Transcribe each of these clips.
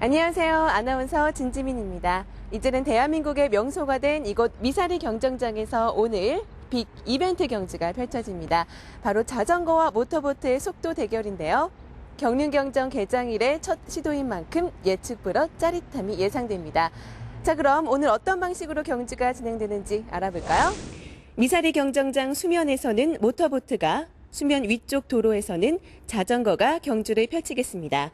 안녕하세요. 아나운서 진지민입니다. 이제는 대한민국의 명소가 된 이곳 미사리 경정장에서 오늘 빅 이벤트 경주가 펼쳐집니다. 바로 자전거와 모터보트의 속도 대결인데요. 경륜경정 개장일의 첫 시도인 만큼 예측 불허 짜릿함이 예상됩니다. 자, 그럼 오늘 어떤 방식으로 경주가 진행되는지 알아볼까요? 미사리 경정장 수면에서는 모터보트가, 수면 위쪽 도로에서는 자전거가 경주를 펼치겠습니다.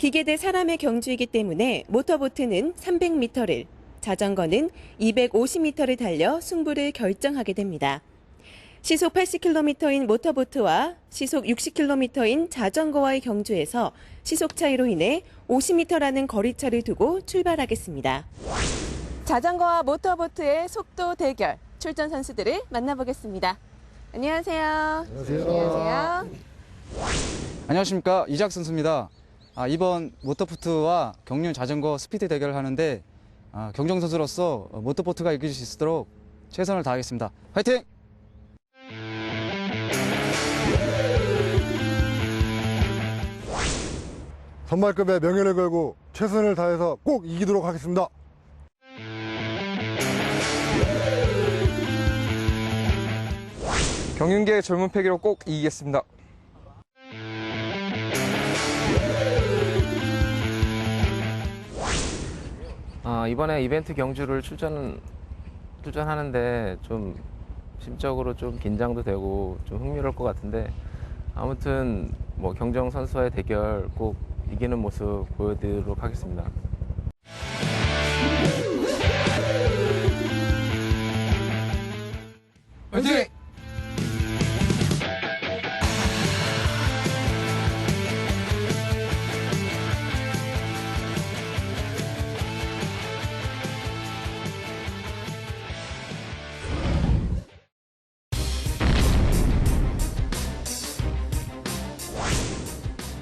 기계 대 사람의 경주이기 때문에 모터보트는 300m를, 자전거는 250m를 달려 승부를 결정하게 됩니다. 시속 80km인 모터보트와 시속 60km인 자전거와의 경주에서 시속 차이로 인해 50m라는 거리차를 두고 출발하겠습니다. 자전거와 모터보트의 속도 대결, 출전 선수들을 만나보겠습니다. 안녕하세요. 안녕하세요. 안녕하세요. 안녕하십니까 이작 선수입니다. 아, 이번 모터보트와 경륜 자전거 스피드 대결을 하는데 아, 경정 선수로서 모터보트가 이길 수 있도록 최선을 다하겠습니다. 화이팅! 선발급의 명예를 걸고 최선을 다해서 꼭 이기도록 하겠습니다. 경윤계의 젊은 패기로 꼭 이기겠습니다. 아, 이번에 이벤트 경주를 출전 출전하는데 좀 심적으로 좀 긴장도 되고 좀 흥미로울 것 같은데 아무튼 뭐 경정 선수와의 대결 꼭 이기는 모습 보여드리도록 하겠습니다. 화이팅!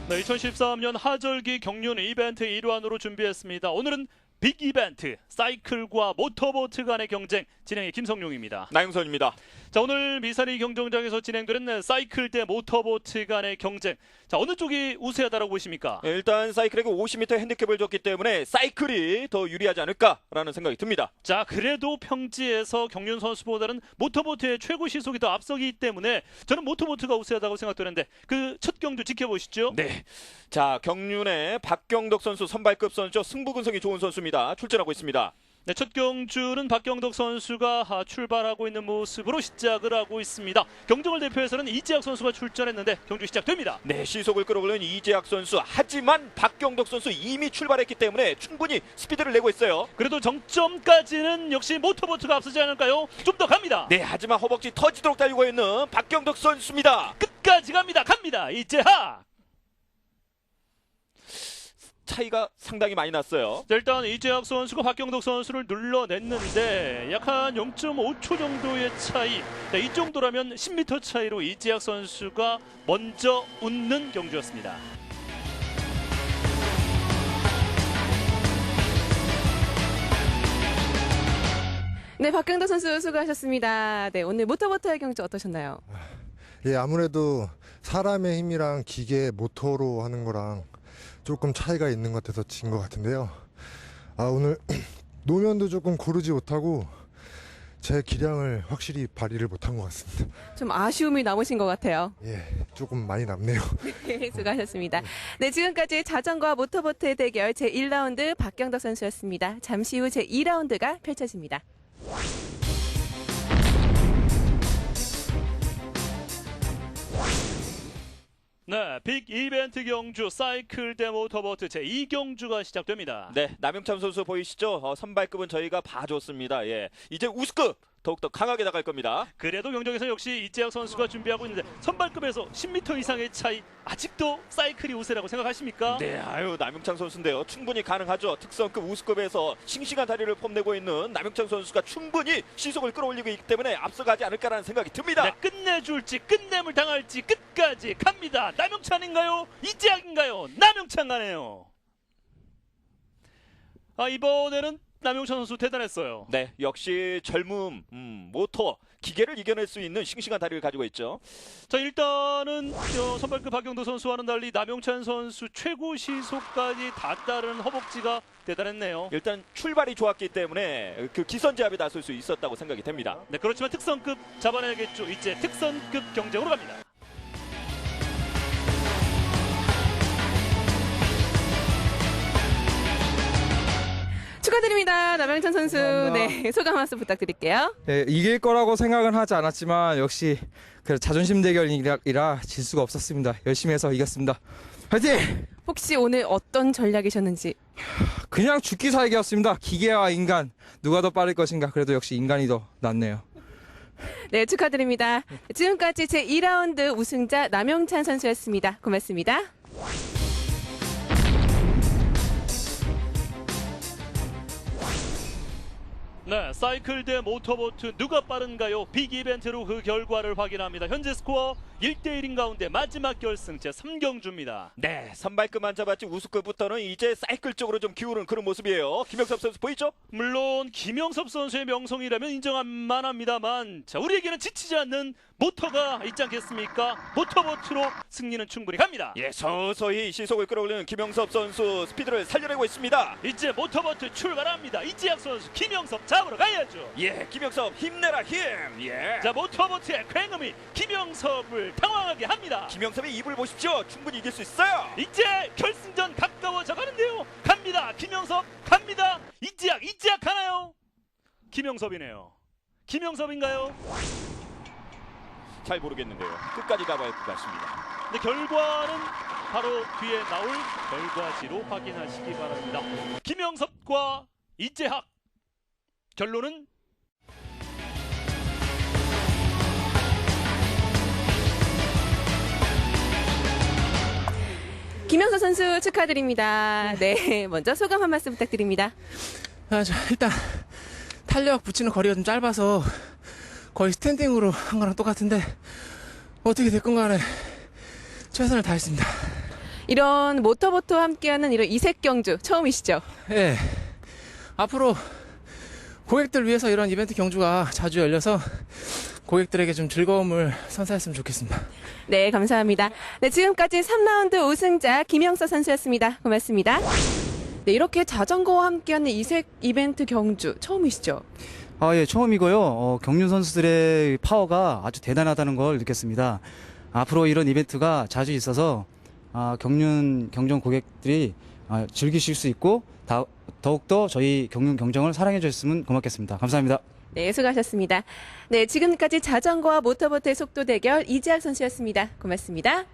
네, 2013년 하절기 경륜 이벤트 일환으로 준비했습니다. 오늘은 빅 이벤트 사이클과 모터보트 간의 경쟁 진행의 김성룡입니다. 나영선입니다. 자 오늘 미사리 경정장에서 진행되는 사이클 대 모터보트 간의 경쟁. 자 어느 쪽이 우세하다라고 보십니까? 네, 일단 사이클에게 50m 핸디캡을 줬기 때문에 사이클이 더 유리하지 않을까라는 생각이 듭니다. 자 그래도 평지에서 경륜 선수보다는 모터보트의 최고 시속이 더 앞서기 때문에 저는 모터보트가 우세하다고 생각되는데 그 첫 경주 지켜보시죠. 네. 자, 경륜의 박경덕 선수 선발급 선수 승부 근성이 좋은 선수입니다. 출전하고 있습니다. 네, 첫 경주는 박경덕 선수가 아, 출발하고 있는 모습으로 시작을 하고 있습니다. 경정을 대표해서는 이재학 선수가 출전했는데 경주 시작됩니다. 네, 시속을 끌어올리는 이재학 선수. 하지만 박경덕 선수 이미 출발했기 때문에 충분히 스피드를 내고 있어요. 그래도 정점까지는 역시 모터보트가 앞서지 않을까요? 좀 더 갑니다. 네, 하지만 허벅지 터지도록 달리고 있는 박경덕 선수입니다. 끝까지 갑니다. 갑니다. 이재학. 차이가 상당히 많이 났어요. 자, 일단 이재학 선수가 박경덕 선수를 눌러냈는데 약한 0.5초 정도의 차이. 자, 이 정도라면 10m 차이로 이재학 선수가 먼저 웃는 경주였습니다. 네, 박경도 선수 수고하셨습니다. 네, 오늘 모터보트의 경주 어떠셨나요? 예, 아무래도 사람의 힘이랑 기계 모터로 하는 거랑 조금 차이가 있는 것 같아서 진 것 같은데요. 아, 오늘 노면도 조금 고르지 못하고 제 기량을 확실히 발휘를 못한 것 같습니다. 좀 아쉬움이 남으신 것 같아요. 예, 조금 많이 남네요. 네, 수고하셨습니다. 네, 지금까지 자전거와 모터보트의 대결 제1라운드 박경덕 선수였습니다. 잠시 후 제2라운드가 펼쳐집니다. 네, 빅 이벤트 경주 사이클 대 모터보트 제2경주가 시작됩니다. 네, 남영찬 선수 보이시죠? 어, 선발급은 저희가 봐줬습니다. 예, 이제 우스급 더욱더 강하게 나갈 겁니다. 그래도 경정에서 역시 이재학 선수가 준비하고 있는데 선발급에서 10m 이상의 차이 아직도 사이클이 우세라고 생각하십니까? 네, 아유 남영창 선수인데요. 충분히 가능하죠. 특성급 우수급에서 싱싱한 다리를 뽐내고 있는 남영창 선수가 충분히 시속을 끌어올리고 있기 때문에 앞서가지 않을까라는 생각이 듭니다. 네, 끝내줄지 끝냄을 당할지 끝까지 갑니다. 남영찬인가요? 이재학인가요? 남영찬 가네요. 아 이번에는 남영찬 선수 대단했어요. 네, 역시 젊음, 음, 모터 기계를 이겨낼 수 있는 싱싱한 다리를 가지고 있죠. 자 일단은 저 선발급 박경도 선수와는 달리 남영찬 선수 최고 시속까지 닿다는 허벅지가 대단했네요. 일단 출발이 좋았기 때문에 그 기선제압에 나설 수 있었다고 생각이 됩니다. 네 그렇지만 특선급 잡아내야겠죠. 이제 특선급 경쟁으로 갑니다. 축하드립니다. 남영찬 선수. 네, 소감 한 말씀 부탁드릴게요. 네, 이길 거라고 생각은 하지 않았지만 역시 그 자존심 대결이라 질 수가 없었습니다. 열심히 해서 이겼습니다. 화이팅! 혹시 오늘 어떤 전략이셨는지 그냥 죽기 살기였습니다. 기계와 인간 누가 더 빠를 것인가? 그래도 역시 인간이 더 낫네요. 네, 축하드립니다. 지금까지 제 2라운드 우승자 남영찬 선수였습니다. 고맙습니다. 네, 사이클 대 모터보트 누가 빠른가요? 빅 이벤트로 그 결과를 확인합니다. 현재 스코어 1대1인 가운데 마지막 결승 제 3경주입니다. 네, 선발급만 잡았지 우수급부터는 이제 사이클 쪽으로 좀 기우는 그런 모습이에요. 김영섭 선수 보이죠? 물론 김영섭 선수의 명성이라면 인정할 만합니다만 자 우리에게는 지치지 않는 모터가 있지 않겠습니까? 모터보트로 승리는 충분히 갑니다. 예, 서서히 시속을 끌어올리는 김영섭 선수 스피드를 살려내고 있습니다. 이제 모터보트 출발합니다. 이지학 선수 김영섭 잡으러 가야죠. 예, 김영섭 힘내라 힘. 예. 자 모터보트의 굉음이 김영섭을 당황하게 합니다. 김영섭의 입을 보십시오. 충분히 이길 수 있어요. 이제 결승전 가까워져 가는데요. 갑니다. 김영섭 갑니다. 이지학 이지학 가나요? 김영섭이네요. 김영섭인가요? 잘 모르겠는데요. 끝까지 가봐야 할 것 같습니다. 근데 결과는 바로 뒤에 나올 결과지로 확인하시기 바랍니다. 김영섭과 이재학 결론은 김영서 선수 축하드립니다. 네, 먼저 소감 한 말씀 부탁드립니다. 아, 저 일단 탄력 붙이는 거리가 좀 짧아서 거의 스탠딩으로 한 거랑 똑같은데 어떻게 됐건 간에 최선을 다했습니다. 이런 모터보트와 함께하는 이런 이색 경주 처음이시죠? 예. 앞으로 고객들 위해서 이런 이벤트 경주가 자주 열려서 고객들에게 좀 즐거움을 선사했으면 좋겠습니다. 네, 감사합니다. 네, 지금까지 3라운드 우승자 김영서 선수였습니다. 고맙습니다. 네, 이렇게 자전거와 함께하는 이색 이벤트 경주 처음이시죠? 아, 예, 처음이고요. 어, 경륜 선수들의 파워가 아주 대단하다는 걸 느꼈습니다. 앞으로 이런 이벤트가 자주 있어서 아, 경륜 경정 고객들이 아, 즐기실 수 있고 다, 더욱더 저희 경륜 경정을 사랑해 주셨으면 고맙겠습니다. 감사합니다. 네, 수고하셨습니다. 네, 지금까지 자전거와 모터보트의 속도 대결 이지학 선수였습니다. 고맙습니다.